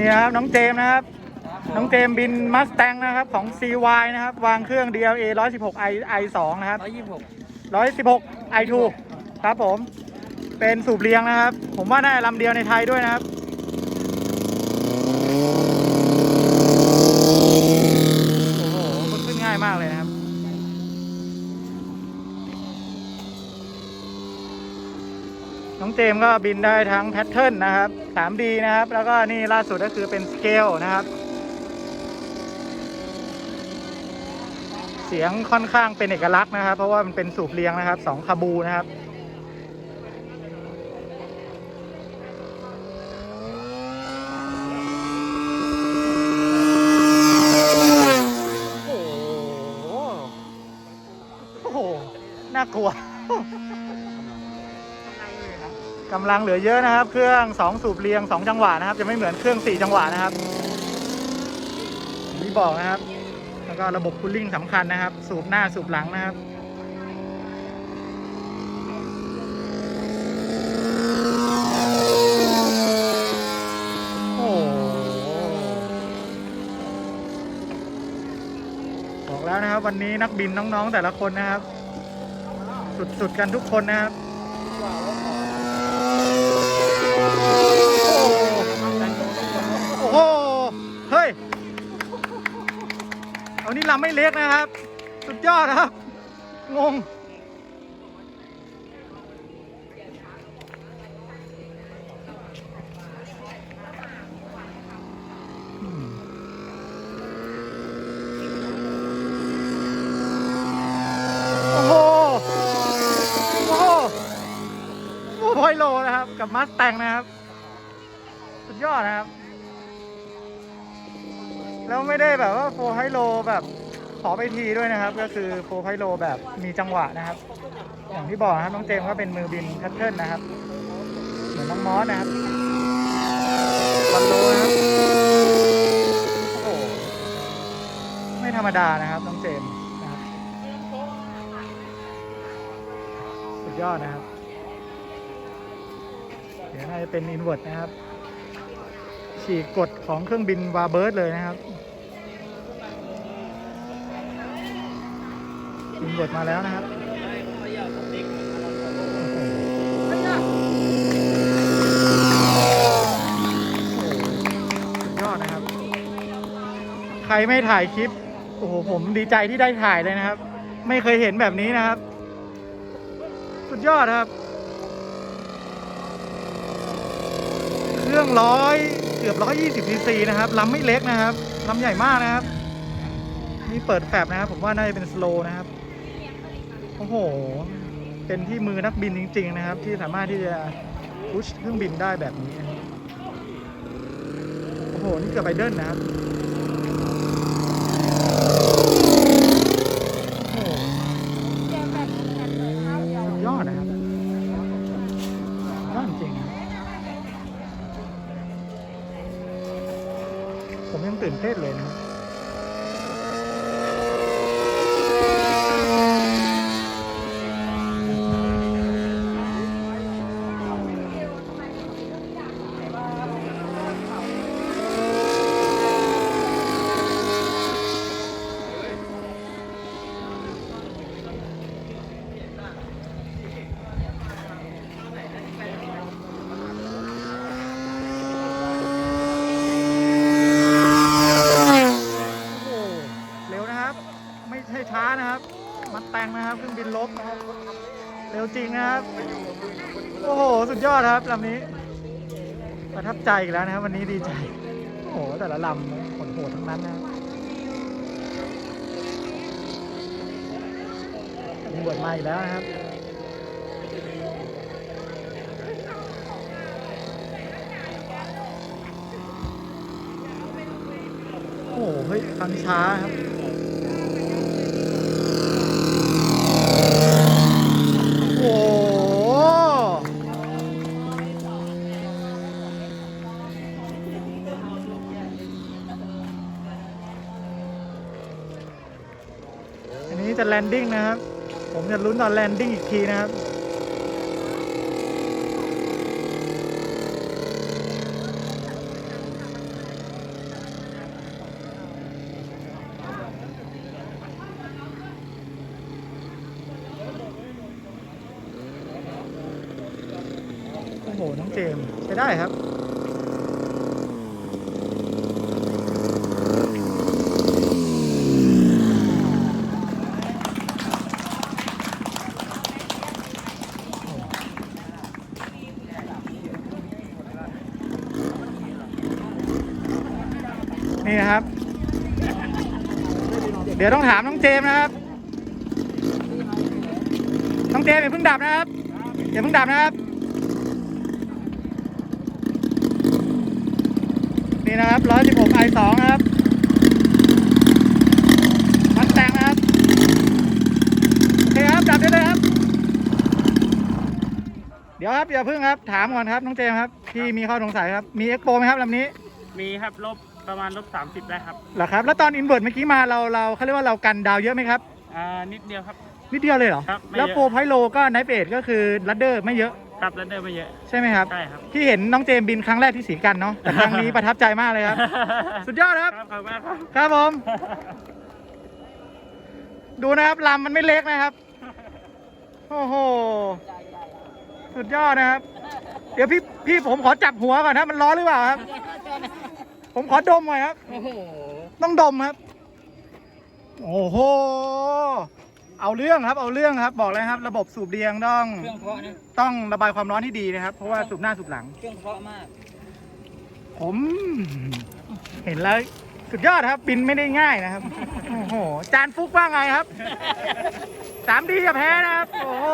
นี่นะครับ น้องเจมส์นะครับน้องเจมส์บินมัสแตงนะครับของ CY นะครับ วางเครื่อง DLA 116 i i 2 นะครับ ร้อยยี่สิบหก116 i 2 ครับผม เป็นสูบเรียงนะครับ ผมว่าน่าจะลำเดียวในไทยด้วยนะครับ โอ้โหมันขึ้นง่ายมากเลยนะครับ น้อง เจมก็บินได้ทั้งแพทเทิร์นนะครับ 3D นะครับ แล้วก็นี่ล่าสุดก็คือเป็นสเกลนะครับ เสียงค่อนข้างเป็นเอกลักษณ์นะครับ เพราะว่ามันเป็นสูบเรียงนะครับสองคาบูนะครับโอ้โหโอ้โหน่ากลัว กำลังเหลือเยอะนะครับ เครื่อง 2 สูบเรียง 2 จังหวะนะครับ จะไม่เหมือนเครื่อง 4 จังหวะนะครับอย่างที่บอกนะครับ แล้วก็ระบบคูลลิ่งสำคัญนะครับ สูบหน้าสูบหลังนะครับโอ้บอกแล้วนะครับ วันนี้นักบินน้องๆแต่ละคนนะครับ สุดๆกันทุกคนนะครับ ลำไม่เล็กนะครับ สุดยอดนะครับ งง โอ้โห โอ้โหโอ้โหโลนะครับ กับมัสแตงนะครับ สุดยอดนะครับ แล้วไม่ได้แบบว่าโฟไฮโลแบบขอไปทีด้วยนะครับ ก็คือโฟไฮโลแบบมีจังหวะนะครับ อย่างที่บอกนะครับน้องเจมก็เป็นมือบินแพทเทิร์นนะครับ เหมือนน้องมอสนะครับวันโลนะครับโอ้โหไม่ธรรมดานะครับน้องเจมส์นะครับสุดยอดนะครับ เดี๋ยวน่าจะเป็นอินเวอร์ตนะครับฉีกกฎของเครื่องบินวาเบิร์ดเลยนะครับ อินเวอร์ตมาแล้วนะครับยอดนะครับ ใครไม่ถ่ายคลิป โอ้โห ผมดีใจที่ได้ถ่ายเลยนะครับ ไม่เคยเห็นแบบนี้นะครับ สุดยอดครับ เครื่องร้อยเกือบร้อยยี่สิบซีซีนะครับลำไม่เล็กนะครับลำใหญ่มากนะครับ นี่เปิดแฟบนะครับ ผมว่าน่าจะเป็นสโลนะครับ โอ้โห เป็นที่มือนักบินจริง ๆ นะครับ ที่สามารถที่จะพุชเครื่องบินได้แบบนี้ โอ้โห นี่เกือบไบเดิลนะครับโอ้โหยอดนะครับยอดจริงครับผมยังตื่นเต้นเลยนะครับ โอ้โหเร็วนะครับ ไม่ใช่ช้านะครับ มัดแตงนะครับเครื่องบินลบนะครับ เร็ว จริงนะครับ โอ้โห สุดยอดครับลำนี้ ประทับใจอีกแล้วนะครับ วันนี้ดีใจ โอ้โห แต่ละลำโหดๆทั้งนั้นนะครับมีบทมาอีกแล้วนะครับโอ้โห เฮ้ยคันช้าครับ จะแลนดิ้งนะครับ ผมจะลุ้นตอนแลนดิ้งอีกทีนะครับโอ้โห น้องเจมไปได้ครับ นี่นะครับ เดี๋ยวต้องถามน้องเจมนะครับ น้องเจมอย่าเพิ่งดับนะครับอย่าเพิ่งดับนะครับ นี่นะครับ116 i 2นะครับมันแต่งนะครับโอเคครับดับได้เลยครับ เดี๋ยวครับอย่าเพิ่งครับ ถามก่อนครับน้องเจมครับที่มีข้อสงสัยครับ มีเอ็กโปไหมครับลำนี้ มีครับลบ ประมาณลบสามสิบได้ครับเหรอครับ แล้วตอนอินเวอร์ตเมื่อกี้มาเราเราเขาเรียกว่าเรากันดาวเยอะไหมครับ อ่านิดเดียวครับ นิดเดียวเลยเหรอ ครับไม่เยอะ แล้วโปรไพโลก็ไนท์เบดก็คือลัดเดอร์ไม่เยอะครับแล้วเดินไปเยอะ ใช่ไหมครับ ใช่ครับ ที่เห็นน้องเจมส์บินครั้งแรกที่สีกันเนาะ แต่ครั้งนี้ประทับใจมากเลยครับ สุดยอดครับ ครับขอบคุณมากครับ ครับผม ดูนะครับลำมันไม่เล็กนะครับ โอ้โห สุดยอดนะครับ เดี๋ยวพี่พี่ผมขอจับหัวก่อนนะมันร้อนหรือเปล่าครับ ผมขอดมหน่อยครับ โอ้โห ต้องดมครับ โอ้โห เอาเรื่องครับ เอาเรื่องครับ บอกเลยครับ ระบบสูบเรียงต้อง เครื่องเพราะนะ ต้องระบายความร้อนให้ดีนะครับ เพราะว่าสูบหน้าสูบหลัง เครื่องเพราะมากผม เห็นแล้วสุดยอดครับ บินไม่ได้ง่ายนะครับ โอ้โห จานฟุกว่าไงครับ สามดีจะแพ้นะครับ โอ้โห